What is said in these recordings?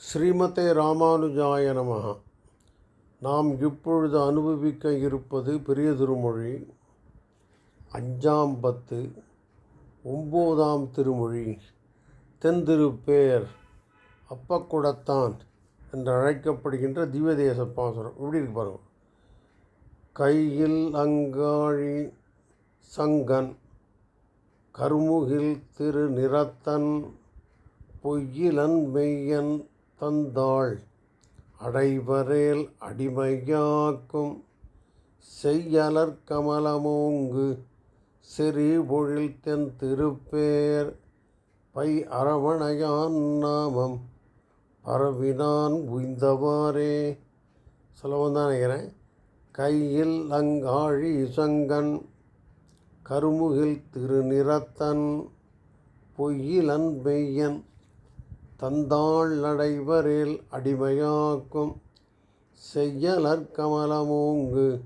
ஸ்ரீமதே ராமானுஜாய நமஹ நாம் இப்பொழுது அனுபவிக்க இருப்பது பெரிய திருமொழி அஞ்சாம் பத்து ஒம்போதாம் திருமொழி. தென்திருப்பேர் அப்பக்குடத்தான் என்று அழைக்கப்படுகின்ற திவ்யதேச பாசுரம். இப்படி இருக்கு பாருங்க. கையில் அங்காழி சங்கன் கருமுகில் திரு நிறத்தன் பொய்யிலன் மெய்யன் தந்தாள் அடைவரேல் அடிமையாக்கும் செய்யலர் கமலமோங்கு செறிபொழில் தென் திருப்பேர் பை அரவணையான் நாமம் பரவினான் உய்ந்தவாறே. சொல்லவும் தான் நினைக்கிறேன் கையில் அங்காழி சங்கன் கருமுகில் திருநிறத்தன் பொய்யிலன் மெய்யன் தந்தாள் நடைபரில் அடிமையாக்கும். செய்யலர் கமலமோங்கு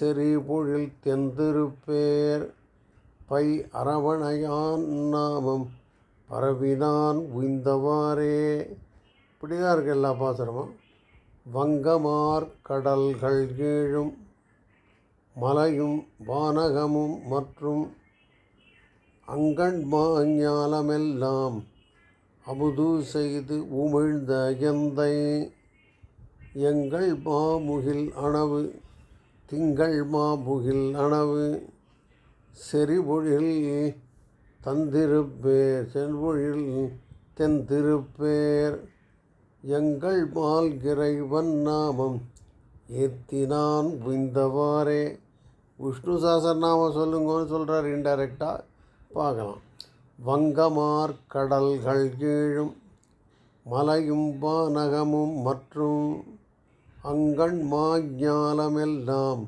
செறிபொழில் தெந்திருப்பேர். பை அரவணையான் நாமம் பரவினான் உய்ந்தவாறே. இப்படிதான் இருக்கு எல்லா பாசுரமும். வங்கமார் கடல்கள் கீழும் மலையும் வானகமும் மற்றும் அங்கன் ஞாலமெல்லாம் அமுது செய்து உமிழ்ந்த எந்தை? எங்கள் மாமுகில் அணவு திங்கள் மாமுகில் அணவு செறிபொழில் தந்திருப்பேர் செல்வொழில் தென்திருப்பேர் எங்கள் மால் இறைவன் நாமம் ஏத்தினான் புரிந்தவாறே விஷ்ணு சாசர் நாமம் சொல்லுங்கன்னு சொல்கிறார் இன்டைரக்டாக பார்க்கலாம். வங்கமார் கடல்கள் கீழும் மலையும் வானகமும் மற்றும் அங்கண் மாஞ்ஞாலமெல்லாம்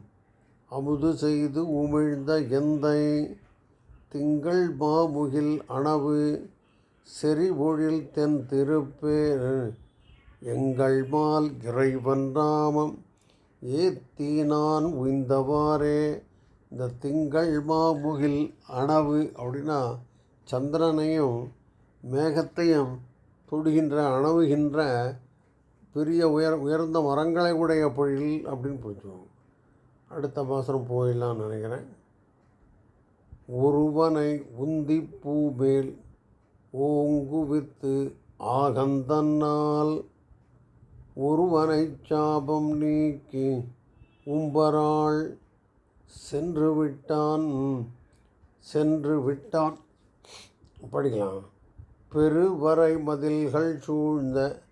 அமுது செய்து உமிழ்ந்த எந்தை திங்கள் மாமுகில் அணவு செறிவொழில் தென் திருப்பேர் எங்கள் மால் இறைவன் ராமம் ஏத்தி நான் உய்ந்தவாறே இந்த திங்கள் மாமுகில் அணவு அப்படின்னா சந்திரனையும் மேகத்தையும் தொடுகின்ற அணவுகின்ற பெரிய உயர் உயர்ந்த மரங்களை உடைய பொழில் அப்படின்னு போயிடுவோம் அடுத்த மாதம் போயிடலாம்னு நினைக்கிறேன். ஒருவனை உந்தி பூமேல் ஓங்குவித்து ஆகந்தன்னால் ஒருவனை சாபம் நீக்கி உம்பராள் சென்று விட்டான். சென்று விட்டான் படிக்கலாம். பெருவரை மதில்கள் சூழ்ந்த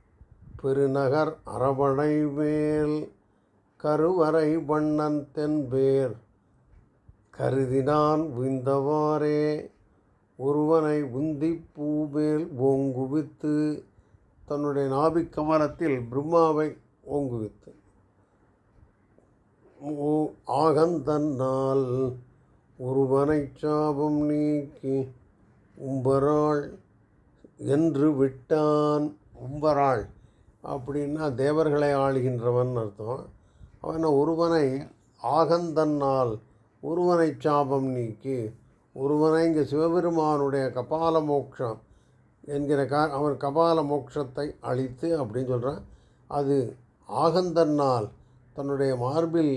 பெருநகர் அரவணை மேல் கருவறை வண்ணன் தென்பேர். கருதினான் விந்தவாறே ஒருவனை உந்தி பூமேல் ஓங்குவித்து தன்னுடைய நாபிக் கமலத்தில் பிரம்மாவை ஓங்குவித்து. ஆகந்தன்னால் ஒருவனை சாபம் நீக்கி உம்பராள் என்று விட்டான். உம்பராள் அப்படின்னா தேவர்களை ஆளுகின்றவன் அர்த்தம். அவன் ஒருவனை ஆகந்தன்னால் ஒருவனை சாபம் நீக்கி ஒருவனை இங்கே சிவபெருமானுடைய கபால மோட்சம் என்கிற கா அவன் கபால மோட்சத்தை அழித்து அப்படின்னு சொல்கிறான் அது ஆகந்தன்னால் தன்னுடைய மார்பில்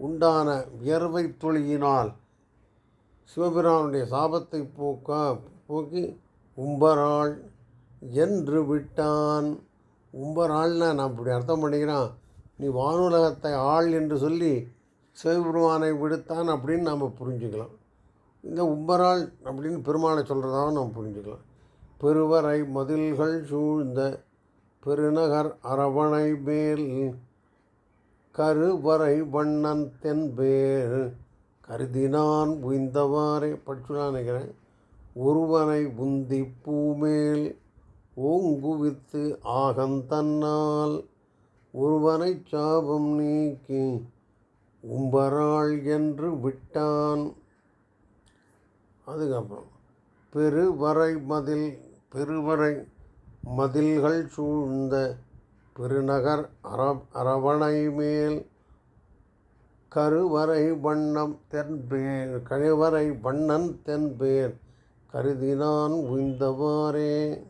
உண்டான வியர்வை துளியினால் சிவபிரானுடைய சாபத்தை போக்க போக்கி உம்பராள் என்று விட்டான். உம்பராள்னா நான் இப்படி அர்த்தம் பண்ணிக்கிறான். நீ வானுலகத்தை ஆள் என்று சொல்லி சிவபெருமானை விடுத்தான் அப்படின்னு நாம் புரிஞ்சுக்கலாம். இந்த உம்பராள் அப்படின்னு பெருமானை சொல்கிறதாகவும் நம்ம புரிஞ்சுக்கலாம். பெருவரை மதில்கள் சூழ்ந்த பெருநகர் அரவணை மேல் கருவறை வண்ணன் தென்பேர் கருதினான் உய்ந்தவாறே. படிச்சுலாம் நினைக்கிறேன். ஒருவனை உந்தி பூமேல் ஓங்குவித்து ஆகந்தன்னால் ஒருவனை சாபம் நீக்கி உம்பராள் என்று விட்டான். அதுக்கப்புறம் பெருவரை மதில் பெருவரை மதில்கள் சூழ்ந்த பெருநகர் அர அரவணை மேல் கருவறை வண்ணம் தென்பேர் கருவறை வண்ணன் தென்பேர் கருதினான் உய்ந்தவாறே.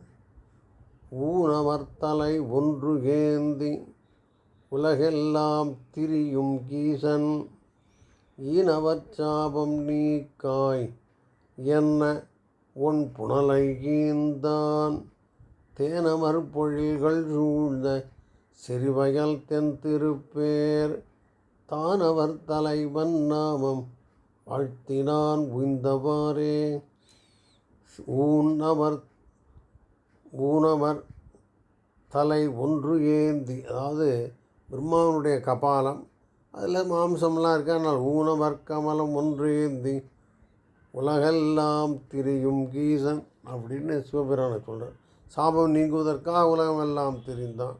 ஊனமர்த்தலை ஒன்று ஏந்தி உலகெல்லாம் திரியும் கீசன் ஈனவச்சாபம் நீக்காய் என்ன உன் புனலை ஈந்தான். தேனமர் பொழில்கள் சூழ்ந்த சிறுவயல் தென் திருப்பேர் தானவர் தலைவன் நாமம் வாழ்த்தினான் உய்ந்தவாறே. ஊனவர் ஊனமர் தலை ஒன்று ஏந்தி அதாவது பிரம்மாவனுடைய கபாலம் அதில் மாம்சம்லாம் இருக்கு. ஆனால் ஊனவர் கமலம் ஒன்று ஏந்தி உலகெல்லாம் திரியும் கீசன் அப்படின்னு சிவபிரானை சொல்கிறார் சாபம் நீங்குவதற்காக உலகமெல்லாம் திரிந்தான்.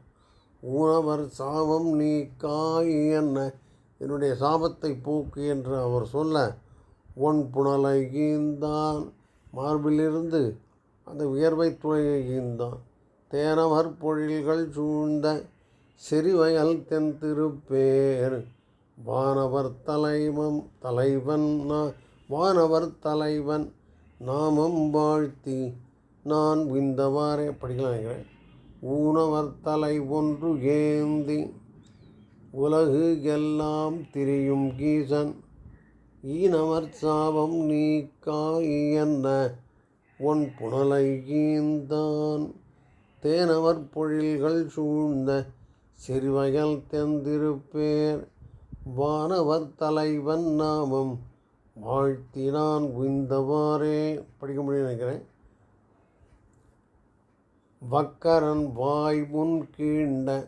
ஊனவர் சாபம் நீக்காய் என்ன? என்னுடைய சாபத்தை போக்கு என்று அவர் சொல்ல ஒன் புனலை ஈந்தான் மார்பிலிருந்து அந்த வியர்வை துணையை தேனவர் பொழில்கள் சூழ்ந்த செறிவயல் தென் திருப்பேர். வானவர் தலைவம் தலைவன் வானவர் தலைவன் நாமம் வாழ்த்தி நான் விந்தவாறே படிக்கலாம் நினைக்கிறேன். ஊனவர் தலை ஒன்று ஏந்தி உலகு எல்லாம் திரியும் கீசன் ஈனவர் சாபம் நீக்காய் என்ன உன் புனலை ஈந்தான். தேனவர் பொழில்கள் சூழ்ந்த சிறுவயல் தெந்திருப்பேர். வானவர் தலைவன் நாமம் வாழ்த்தினான் உய்ந்தவாறே. படிக்க முடியும் நினைக்கிறேன். வக்கரன் வாய் முன் கீண்ட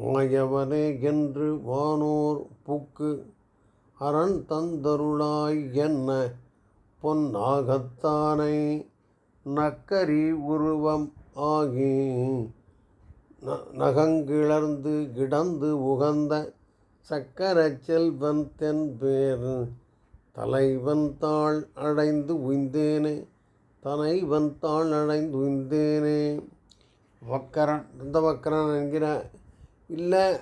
மாயவனே என்று வானோர் புக்கு அரண் தந்தருளாய் என்ன? பொன்னாகத்தானை நக்கரி உருவம் ஆகி ந- நகங்கிளர்ந்து கிடந்து உகந்த சக்கர செல்வன் தென்பேர் தலைவன் தாள் அடைந்து உய்ந்தேனே தனைவன் தாள் அடைந்து உய்ந்தேனே. வக்கரன் இந்த வக்கரன் என்கிற இல்லை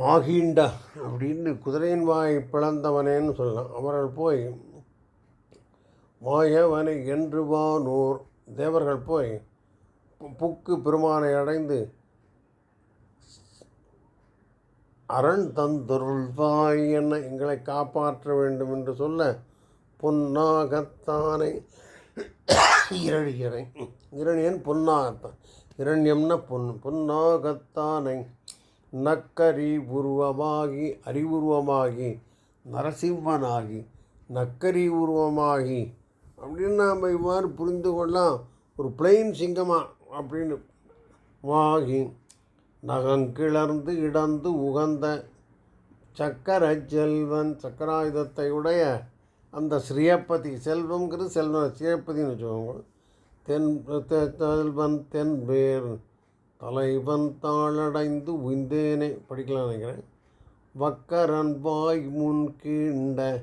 மாகீண்டா அப்படின்னு குதிரையின் வாய் பிளந்தவனேன்னு சொல்லலாம். அவர்கள் போய் மாயவனை என்று வானோர் தேவர்கள் போய் புக்கு பெருமானை அடைந்து அரண் தந்துருள்வாய் என்ன எங்களை காப்பாற்ற வேண்டும் என்று சொல்ல பொன்னாகத்தானை இரணியனை இரணியன் பொன்னாகத்தான். இரண்யம்னா பொன் பொன்னாகத்தானை நக்கரி உருவமாகி அறிவுருவமாகி நரசிம்மனாகி நக்கரி உருவமாகி அப்படின்னு நாம் இவ்வாறு புரிந்து கொள்ளலாம். ஒரு பிளெயின் சிங்கமா அப்படின்னு வாகி நகங்கிளர்ந்து இடந்து உகந்த சக்கர செல்வன் சக்கராயுதத்தை உடைய அந்த ஸ்ரீயப்பதி செல்வம்ங்கிறது செல்வன் ஸ்ரீயப்பதின்னு வச்சுக்கோங்க. தென் செல்வன் செல்வன் தென்பேர் தலைவன் தாளடைந்து உய்ந்தேனே. படிக்கலாம் நினைக்கிறேன். வக்கரன் வாய் முன் கீண்ட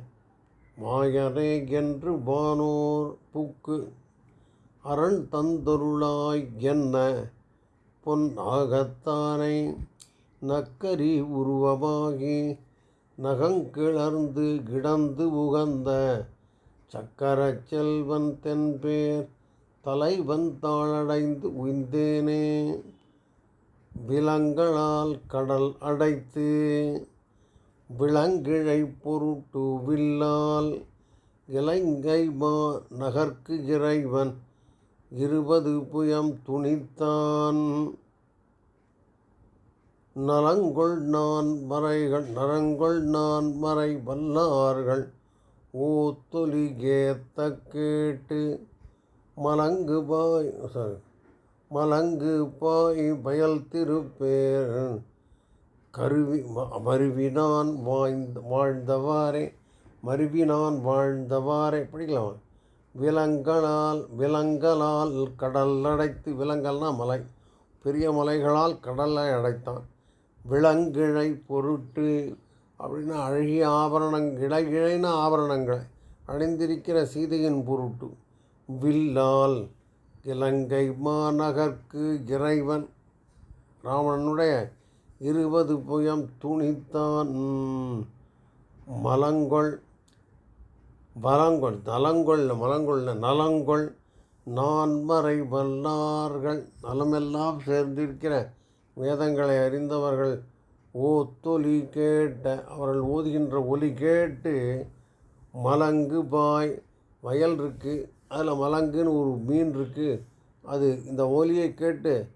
மாயரே என்று வானோர் புக்கு. அரண் தந்தொருளாய் என்ன? பொன் ஆகத்தானை நக்கரி உருவமாகி நகங்கிளர்ந்து கிடந்து உகந்த சக்கர செல்வன் தென்பேர் தலைவன் தாளடைந்து உய்ந்தேனே. விலங்களால் கடல் அடைத்து விலங்கிழை பொருட்டு வில்லால் இலங்கை மா நகர்க்கு இறைவன் இருபது புயம் துணித்தான். நலங்கொள் நான் மறைகள் நரங்கொள் நான் மறை வல்லார்கள் ஓத்தொலி கேத்த கேட்டு மலங்குபாய் சாரி மலங்கு பாய் பயல் திருப்பேர். கருவி ம- மருவினான் வாழ்ந்த வாழ்ந்தவாறே மருவினான் வாழ்ந்தவாறே. படிக்கலாம் விலங்களால் விலங்கலால் கடல் அடைத்து விலங்கல்னா மலை. பெரிய மலைகளால் கடலை அடைத்தான். விலங்கிழை பொருட்டு அப்படின்னா அழகிய ஆபரணங் இழகிழைன ஆபரணங்களை அணிந்திருக்கிற சீதையின் பொருட்டு. வில்லால் இலங்கை மாநகர்க்கு இறைவன். ராவணனுடைய இருபது புயம் துணித்தான். மலங்கொள் வலங்கொள் நலங்கொள் மலங்கொள் நலங்கொள் நான்மறை வல்லார்கள். நலமெல்லாம் சேர்ந்திருக்கிற வேதங்களை அறிந்தவர்கள் ஓத்தொலி கேட்ட அவர்கள் ஓதுகின்ற ஒலி கேட்டு மலங்கு பாய் வயல் இருக்குது அதில் மலங்குன்னு ஒரு மீன் இருக்குது அது இந்த ஒலியை கேட்டு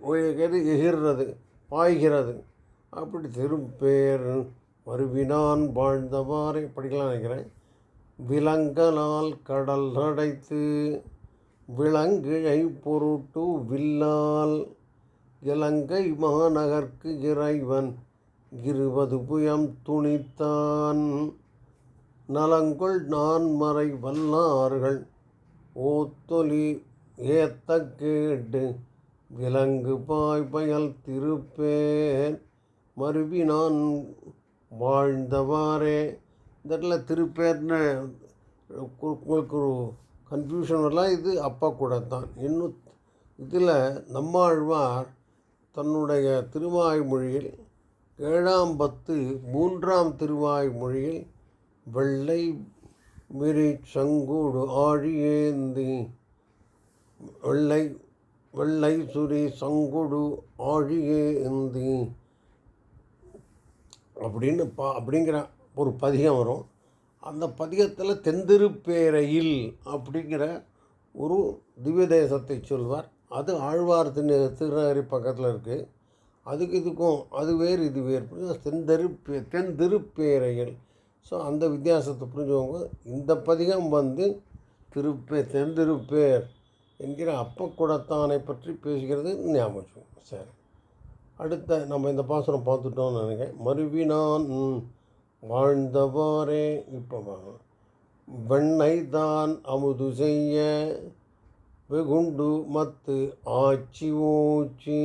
ஒலியை கேட்டு எகிர்றது பாய்கிறது. அப்படி திருப்பேர் வருவினான் வாழ்ந்தவாறே. படிக்கலாம் நினைக்கிறேன். விலங்கலால் கடல் அடைத்து விலங்கிழை பொருட்டு வில்லால் இலங்கை மாநகர்க்கு இறைவன் இருபது புயம் துணித்தான். நலங்கொள் நான்மறை வல்லார்கள் ஓத்தொலி ஏத்த கேட்டு விலங்கு பாய்பயல் திருப்பேன். மறுபி நான் வாழ்ந்தவாறே. இந்த இடத்துல திருப்பேர்னு கு- உங்களுக்கு ஒரு கன்ஃபியூஷன் வரலாம். இது அப்பா கூட தான் இன்னும் இதில் நம்மாழ்வார் தன்னுடைய திருவாய்மொழியில் ஏழாம் பத்து மூன்றாம் திருவாய்மொழியில் வெள்ளை மிரி சங்கூடு ஆழியேந்தி வெள்ளை வெள்ளை சுரி சங்குடு ஆழியேந்தி அப்படின்னு பா அப்படிங்கிற ஒரு பதிகம் வரும். அந்த பதிகத்தில் தென்திருப்பேரையில் அப்படிங்கிற ஒரு திவ்ய தேசத்தை சொல்வார். அது ஆழ்வார் திரு திருநகரி பக்கத்தில் இருக்குது அதுக்கு இதுக்கும் அது வேறு இது வேறு. புரியுதா? தென்திருப்பே தென்திருப்பேரையில் ஸோ அந்த வித்தியாசத்தை புரிஞ்சவங்க இந்த பதிகம் வந்து திருப்பே தென்திருப்பேர் என்கிற அப்பக்குடத்தானை பற்றி பேசுகிறது ஞாபகம் சரி. அடுத்த நம்ம இந்த பாசனம் பார்த்துட்டோம்னு நினைக்கிறேன். மறுவினான் வாழ்ந்தவாறே இப்போ வெண்ணை தான் அமுது செய்ய வெகுண்டு மத்து ஆச்சி ஊச்சி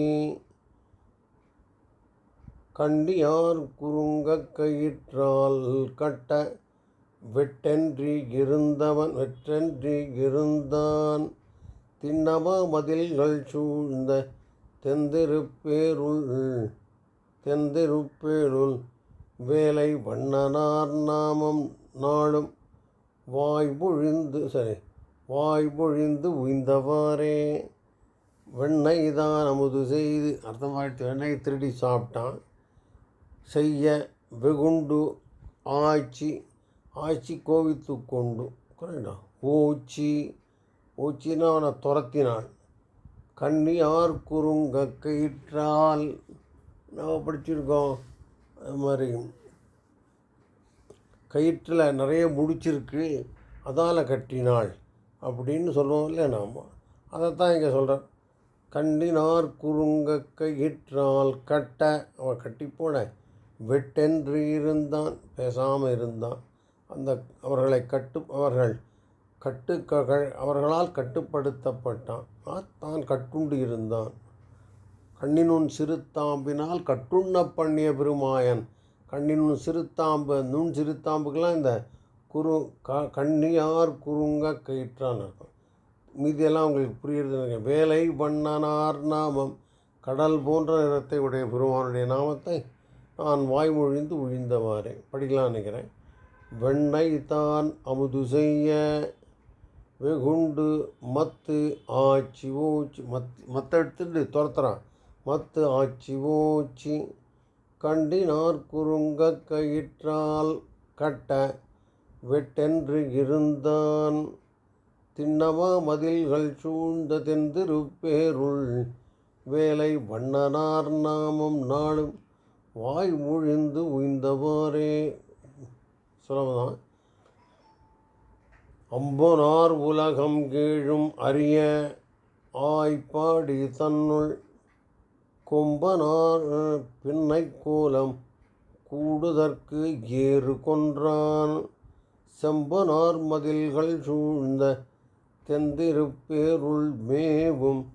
கண்டியார் குறுங்க கயிற்றால் கட்ட? வெட்டென்றி இருந்தவன் வெற்றென்றி இருந்தான். திண்ணவ மதில்கள் சூழ்ந்த தெந்திருப்பேருள் தெந்திருப்பேருள் வேலை வண்ணனார் நாமம் நாளும். வாய் பொழிந்து சரி வாய் பொழிந்து உய்ந்தவாறே. வெண்ணெய் தான் அமுது செய்து அர்த்தமாயிட்டு வெண்ணெய் திருடி சாப்பிட்டான். செய்ய வெகுண்டு ஆய்ச்சி ஆய்ச்சி கோவித்து கொண்டு கரெக்டா ஊச்சி ஊச்சின்னா அவனை துரத்தினான் கண்ணியார் குறுங்க கயிற்றால் நம்ம படிச்சிருக்கோம் அது மாதிரி. கயிற்றில் நிறைய முடிச்சிருக்கு அதால் கட்டினாள் அப்படின்னு சொல்லுவோம் இல்லை நாம்? அதைத்தான் இங்கே சொல்கிறேன் கண்ணினார் குறுங்க கயிற்றால் கட்ட அவன் கட்டி போட வெட்டென்று இருந்தான் பேசாமல் இருந்தான். அந்த அவர்களை கட்டு அவர்கள் கட்டு அவர்களால் கட்டுப்படுத்தப்பட்டான். ஆத்தான் தான் கட்டுண்டு இருந்தான். கண்ணினுன் சிறுத்தாம்பினால் கட்டுண்ண பண்ணிய பெருமாயன். கண்ணினுன் சிறுத்தாம்பு நுண் சிறுத்தாம்புக்கெல்லாம் இந்த குரு க கண்ணியார் குறுங்க கயிற்றான் அர்த்தம் மீதியெல்லாம் உங்களுக்கு புரியுறது வேலை வண்ணனார் நாமம் கடல் போன்ற நிறத்தை உடைய பெருமானுடைய நாமத்தை நான் வாய்மொழிந்து ஒழிந்தவாறே படிக்கலாம் நினைக்கிறேன். வெண்ணை தான் அமுது செய்ய வெகுண்டு மத்து ஆச்சி ஓச்சி மத் மத்த எடுத்துட்டு துரத்துறான். மத்து ஆச்சி ஓச்சி கண்டினார் குறுங்க கயிற்றால் கட்ட வெட்டென்று இருந்தான். திண்ணமா மதில்கள் சூழ்ந்த தென்திருப்பேருள் வேலை வண்ணனார் நாமம் நாளும் வாய் முழிந்து உய்ந்தவாறே. சொல்லதான் அம்பனார் உலகம் கீழும் அறிய ஆய்ப்பாடி தன்னுள் கொம்பனார் பின்னை கோலம் கூடுதற்கு ஏறு கொன்றான். செம்பனார் மதில்கள் சூழ்ந்த தெந்திருப்பேருள் மேவும்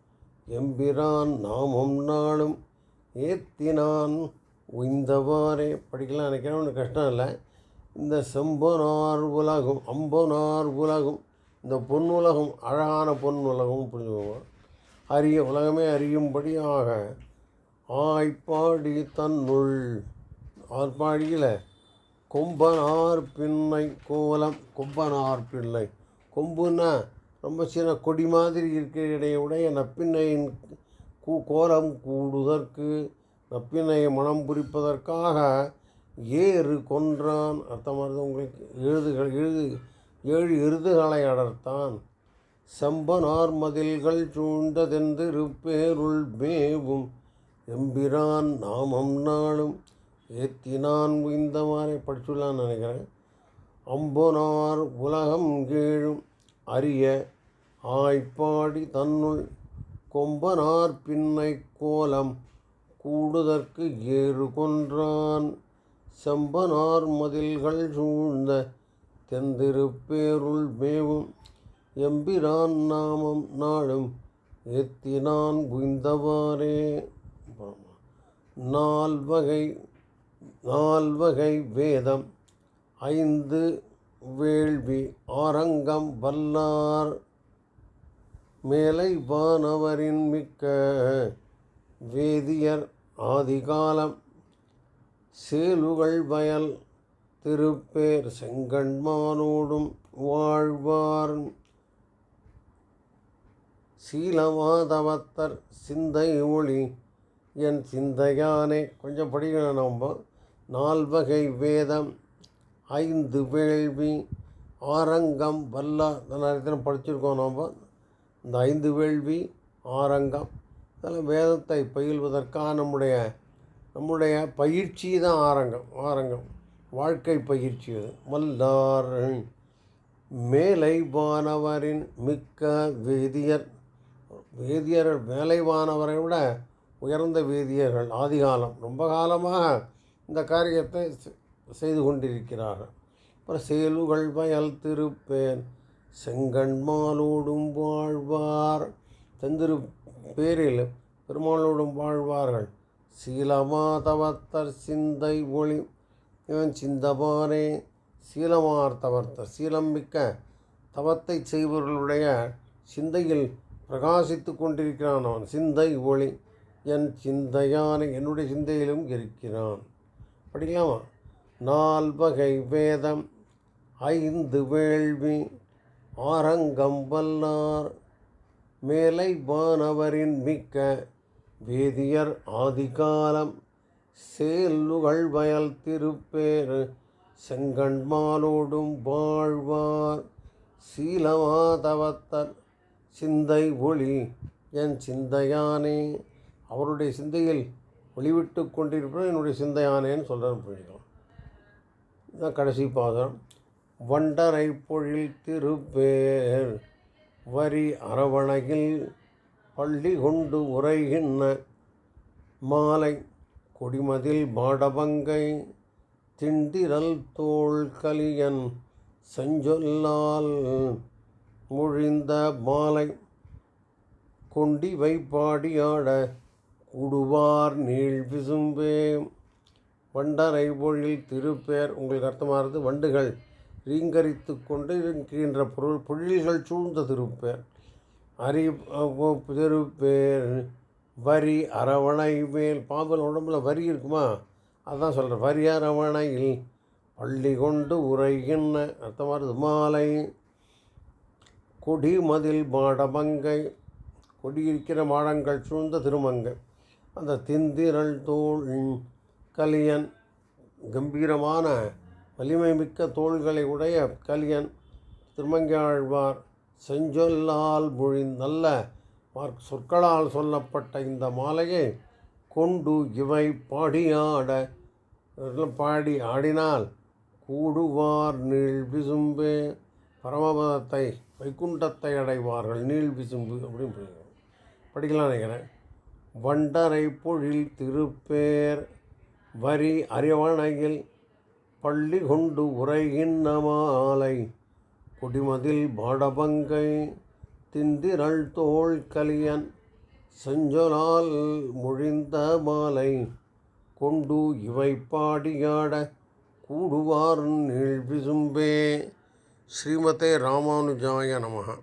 எம்பிரான் நாமம் நாளும் ஏத்தினான். இந்த உய்ந்தவாறே படிக்கலாம் நினைக்கிறேன். ஒன்றும் கஷ்டம் இல்லை. இந்த செம்பனார் உலகம் அம்பனார் உலகம் இந்த பொன் உலகம் அழகான பொன் உலகம் புரிஞ்சுக்கோங்க. அறிய உலகமே அறியும்படியாக ஆய்ப்பாடி தன்னுள். ஆர்ப்பாடியில் கொம்பனார் பின்னை கோலம் கொம்பனார் பிள்ளை. கொம்புன்னா ரொம்ப சின்ன கொடி மாதிரி இருக்கிற இடையுடைய நப்பின்னையின் கூ கோலம் கூடுதற்கு நப்பின்னையை மனம் புரிப்பதற்காக ஏறு கொன்றான். அர்த்தமானது உங்களுக்கு எழுதுகள் எழுது ஏழு எருதுகளை அடர்த்தான். செம்பனார் மதில்கள் சூழ்ந்ததெந்திருப்பேருள் மேவும். எம்பிரான் நாமம் நாளும் ஏத்தினான் இந்த மாதிரி படிச்சுள்ளான்னு நினைக்கிறேன். அம்பொனார் உலகம் கீழும் அரிய ஆய்ப்பாடி தன்னுள் கொம்பனார் பின்னை கோலம். கூடுதற்கு ஏறு கொன்றான். செம்பனார் மதில்கள் சூழ்ந்த தெந்திருப்பேருள் மேவும். எம்பிரான் நாமம் நாளும் எத்தினான் குய்ந்தவாறே. நால்வகை நால்வகை வேதம். ஐந்து வேள்வி ஆரங்கம் வல்லார். மேலை வானவரின் மிக்க வேதியர் ஆதிகாலம். சேலுகள் வயல் திருப்பேர் செங்கண்மானோடும் வாழ்வார். சீலமாதவத்தர் சிந்தை ஒளி என் சிந்தையானே. கொஞ்சம் படிக்கணும் நம்ம. நால்வகை வேதம் ஐந்து வேள்வி ஆரங்கம் வல்லா நிறைய படிச்சிருக்கோம் நம்ம. இந்த ஐந்து வேள்வி ஆரங்கம் அதெல்லாம் வேதத்தை பயில்வதற்காக நம்முடைய நம்முடைய பயிற்சி தான் ஆரங்கம் ஆரங்கம். வாழ்க்கை பயிற்சி அது. வல்லார் மேலைவானவரின் மிக்க வேதியர் வேதியர் மேலைவானவரை விட உயர்ந்த வேதியர்கள் ஆதிகாலம். ரொம்ப காலமாக இந்த காரியத்தை செ- செய்து கொண்டிருக்கிறார்கள். அப்புறம் சேலுகள் வயல் திருப்பேன் செங்கண்மாலோடும் வாழ்வார் செந்திரு பேரில் பெருமாளோடும் வாழ்வார்கள். சீலமாதவத்தர் சிந்தை ஒளி இவன் சிந்தபானே சீலமார்த்தவர்த்தர் சீலம் மிக்க தவத்தை செய்பவர்களுடைய சிந்தையில் பிரகாசித்து கொண்டிருக்கிறான் அவன். சிந்தை ஒளி என் சிந்தையான என்னுடைய சிந்தையிலும் இருக்கிறான். படிக்கலாமா? நால்வகை வேதம் ஐந்து வேள்வி ஆரங்கம் வல்லார் மேலை வானவரின் மிக்க வேதியர் ஆதிகாலம். சேலுகள் வயல் திருப்பேறு செங்கண்மாலோடும் வாழ்வார். சீலமாதவத்தர் சிந்தை ஒளி என் சிந்தையானே. அவருடைய சிந்தையில் ஒளிவிட்டு கொண்டிருப்பது என்னுடைய சிந்தையானேன்னு சொல்கிறேன் புரிஞ்சுக்கலாம் இதுதான் கடைசி பாதம். வண்டரை பொழில் திருப்பேர். வரி அரவணையில் பள்ளி கொண்டு உரைகின்ற மாலை கொடிமதில் மாடபங்கை திண்டிரல் தோள் கலியன் செஞ்சொல்லால் முழிந்த மாலை கொண்டி வைப்பாடியாட குடுவார் நீள் விசும்பே. வண்டரை பொழில் திருப்பேர். உங்களுக்கு அர்த்தமாகிறது வண்டுகள். ரீங்கரித்து கொண்டு இருக்கின்ற பொருள் பொழில்கள் சூழ்ந்த திருப்பேர். அறி திருப்பேர் வரி அரவணை மேல் பாம்பல் உடம்புல வரி இருக்குமா? அதான் சொல்கிறேன் வரி அரவணையில் பள்ளி கொண்டு உரைகின்ற அர்த்தமாகிறது மாலை கொடி மதில் மாடமங்கை கொடியிருக்கிற மாடங்கள் சூழ்ந்த திருமங்கை. அந்த திந்திரள் தோல் கலியன் கம்பீரமான வலிமை மிக்க தோள்களை உடைய கலியன் திருமங்கையாழ்வார் செஞ்சொல்லால் மொழி நல்ல சொற்களால் சொல்லப்பட்ட இந்த மாலையை கொண்டு இவை பாடியாட பாடி ஆடினால் கூடுவார் நீள் விசும்பு. பரமபதத்தை வைகுண்டத்தை அடைவார்கள் நீள் விசும்பு அப்படின்னு படிக்கலாம் நினைக்கிறேன். வண்டரை பொழில் திருப்பேர். வரி அறிவணையில் பள்ளி கொண்டு உரைகின்ற மாலை கொடிமதில் பாடபங்கை திந்திரள் தோள் கலியன் செஞ்சொலால் முழிந்த மாலை கொண்டு இவை பாடியாட கூடுவார் நீழ்விசும்பே ஸ்ரீமதே ராமானுஜாய நமகா.